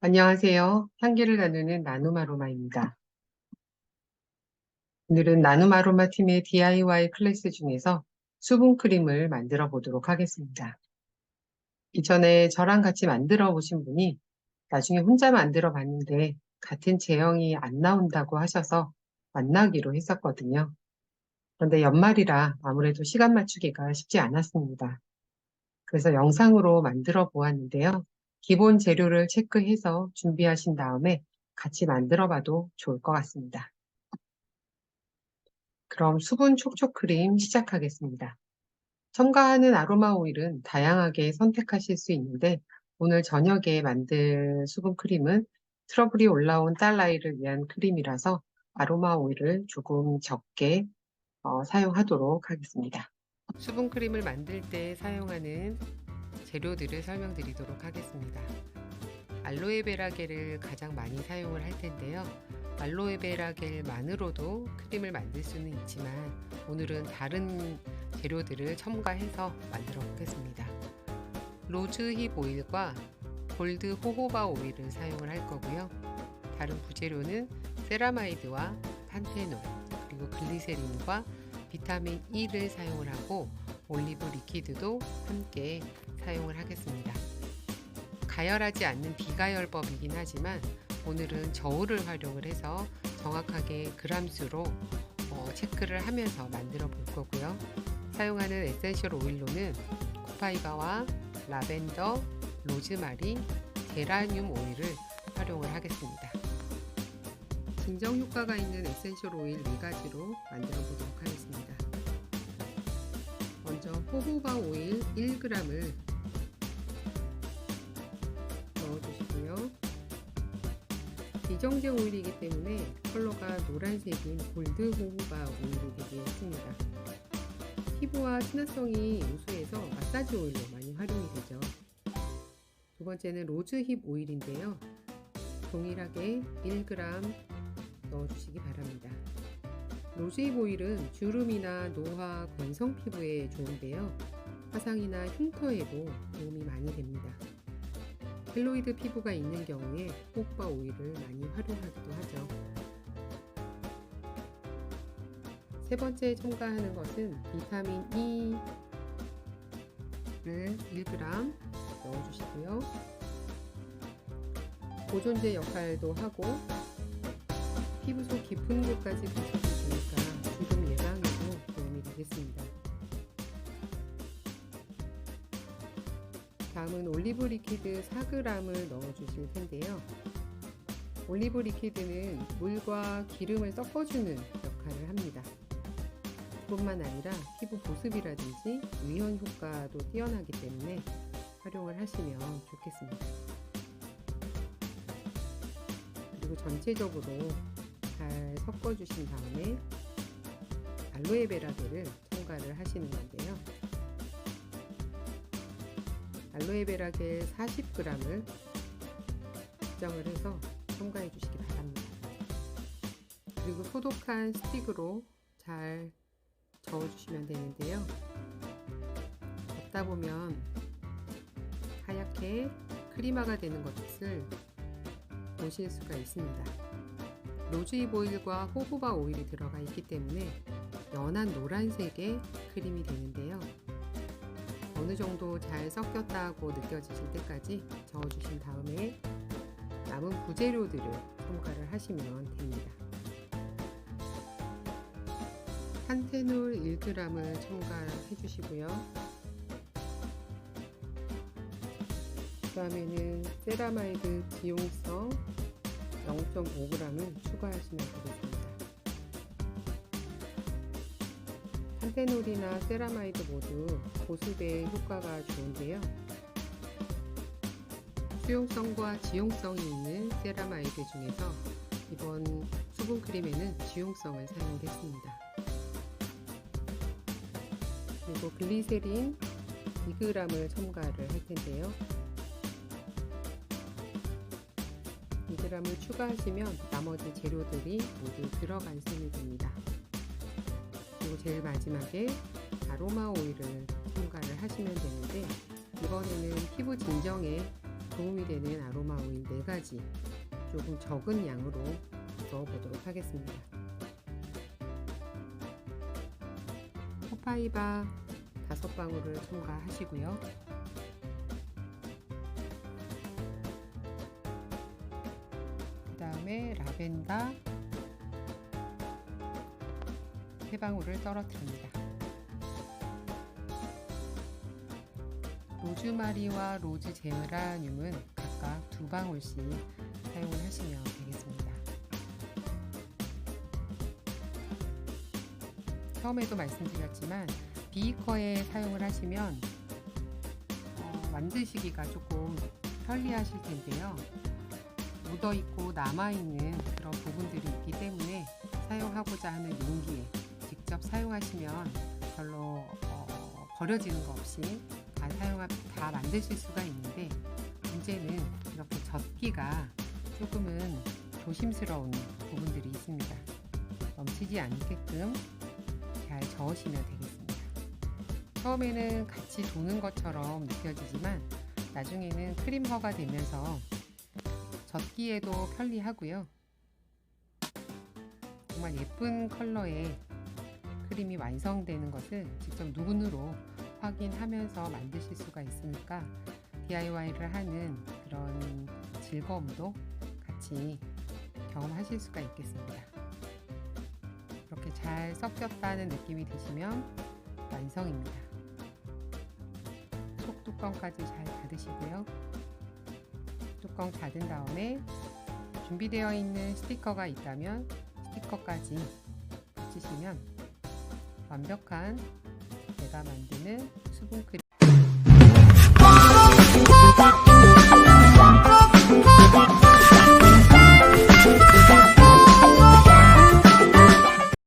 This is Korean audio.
안녕하세요. 향기를 나누는 나눔아로마입니다. 오늘은 나눔아로마 팀의 DIY 클래스 중에서 수분크림을 만들어 보도록 하겠습니다. 이전에 저랑 같이 만들어 보신 분이 나중에 혼자 만들어 봤는데 같은 제형이 안 나온다고 하셔서 만나기로 했었거든요. 그런데 연말이라 아무래도 시간 맞추기가 쉽지 않았습니다. 그래서 영상으로 만들어 보았는데요. 기본 재료를 체크해서 준비하신 다음에 같이 만들어 봐도 좋을 것 같습니다. 그럼 수분 촉촉 크림 시작하겠습니다. 첨가하는 아로마 오일은 다양하게 선택하실 수 있는데 오늘 저녁에 만들 수분 크림은 트러블이 올라온 딸아이를 위한 크림이라서 아로마 오일을 조금 적게 어, 사용하도록 하겠습니다. 수분 크림을 만들 때 사용하는 재료들을 설명드리도록 하겠습니다. 알로에베라 겔을 가장 많이 사용을 할 텐데요. 알로에베라 겔만으로도 크림을 만들 수는 있지만 오늘은 다른 재료들을 첨가해서 만들어 보겠습니다. 로즈힙 오일과 골드 호호바 오일을 사용을 할 거고요. 다른 부재료는 세라마이드와 판테놀 그리고 글리세린과 비타민 E를 사용을 하고 올리브 리퀴드도 함께 사용을 하겠습니다. 가열하지 않는 비가열법이긴 하지만 오늘은 저울을 활용을 해서 정확하게 그람수로 어, 체크를 하면서 만들어 볼 거고요. 사용하는 에센셜 오일로는 코파이바와 라벤더, 로즈마리, 제라늄 오일을 활용을 하겠습니다. 진정 효과가 있는 에센셜 오일 4가지로 만들어 보도록 하겠습니다. 먼저 호호바 오일 1g을 비정제 오일이기 때문에 컬러가 노란색인 골드 호호바 오일이 되겠습니다. 피부와 친화성이 우수해서 마사지 오일로 많이 활용이 되죠. 두 번째는 로즈힙 오일인데요. 동일하게 1g 넣어주시기 바랍니다. 로즈힙 오일은 주름이나 노화, 건성 피부에 좋은데요. 화상이나 흉터에도 도움이 많이 됩니다. 켈로이드 피부가 있는 경우에 호빠 오일을 많이 활용하기도 하죠. 세 번째 첨가하는 것은 비타민 E를 1g 넣어주시고요. 보존제 역할도 하고 피부 속 깊은 곳까지 붙여주시니까 주름 예방에도 도움이 되겠습니다. 다음은 올리브 리퀴드 4g을 넣어 주실 텐데요. 올리브 리퀴드는 물과 기름을 섞어주는 역할을 합니다. 뿐만 아니라 피부 보습이라든지 위헌 효과도 뛰어나기 때문에 활용을 하시면 좋겠습니다. 그리고 전체적으로 잘 섞어주신 다음에 알로에베라 겔을 첨가를 하시는 건데요. 알로에베라겔 40g을 측정을 해서 첨가해 주시기 바랍니다. 그리고 소독한 스틱으로 잘 저어주시면 되는데요. 걷다 보면 하얗게 크리마가 되는 것을 보실 수가 있습니다. 로즈잎 오일과 호호바 오일이 들어가 있기 때문에 연한 노란색의 크림이 되는데요. 어느 정도 잘 섞였다고 느껴지실 때까지 저어주신 다음에 남은 부재료들을 첨가를 하시면 됩니다. 판테놀 1g을 첨가해 주시고요. 그 다음에는 세라마이드 지용성 0.5g을 추가하시면 되겠습니다. 판테놀이나 세라마이드 모두 보습에 효과가 좋은데요. 수용성과 지용성이 있는 세라마이드 중에서 이번 수분크림에는 지용성을 사용했습니다. 그리고 글리세린 2g을 첨가를 할 텐데요. 2g을 추가하시면 나머지 재료들이 모두 들어간 셈이 됩니다. 그리고 제일 마지막에 아로마 오일을 첨가를 하시면 되는데 이번에는 피부 진정에 도움이 되는 아로마 오일 4가지 조금 적은 양으로 넣어보도록 하겠습니다. 호파이바 5방울을 첨가하시고요. 그 다음에 라벤더 3방울을 떨어뜨립니다. 로즈마리와 로즈 제라늄은 각각 두 방울씩 사용을 하시면 되겠습니다. 처음에도 말씀드렸지만 비이커에 사용을 하시면 어, 만드시기가 조금 편리하실 텐데요. 묻어 있고 남아 있는 그런 부분들이 있기 때문에 사용하고자 하는 용기에 직접 사용하시면 별로 어, 버려지는 거 없이 다 사용하 다 만드실 수가 있는데 문제는 이렇게 젓기가 조금은 조심스러운 부분들이 있습니다. 넘치지 않게끔 잘 저으시면 되겠습니다. 처음에는 같이 도는 것처럼 느껴지지만 나중에는 크림화가 되면서 젓기에도 편리하고요. 정말 예쁜 컬러의 크림이 완성되는 것을 직접 눈으로 확인하면서 만드실 수가 있으니까 DIY를 하는 그런 즐거움도 같이 경험하실 수가 있겠습니다. 이렇게 잘 섞였다는 느낌이 드시면 완성입니다. 속 뚜껑까지 잘 닫으시고요. 뚜껑 닫은 다음에 준비되어 있는 스티커가 있다면 스티커까지 붙이시면 완벽한 제가 만드는 수분 크림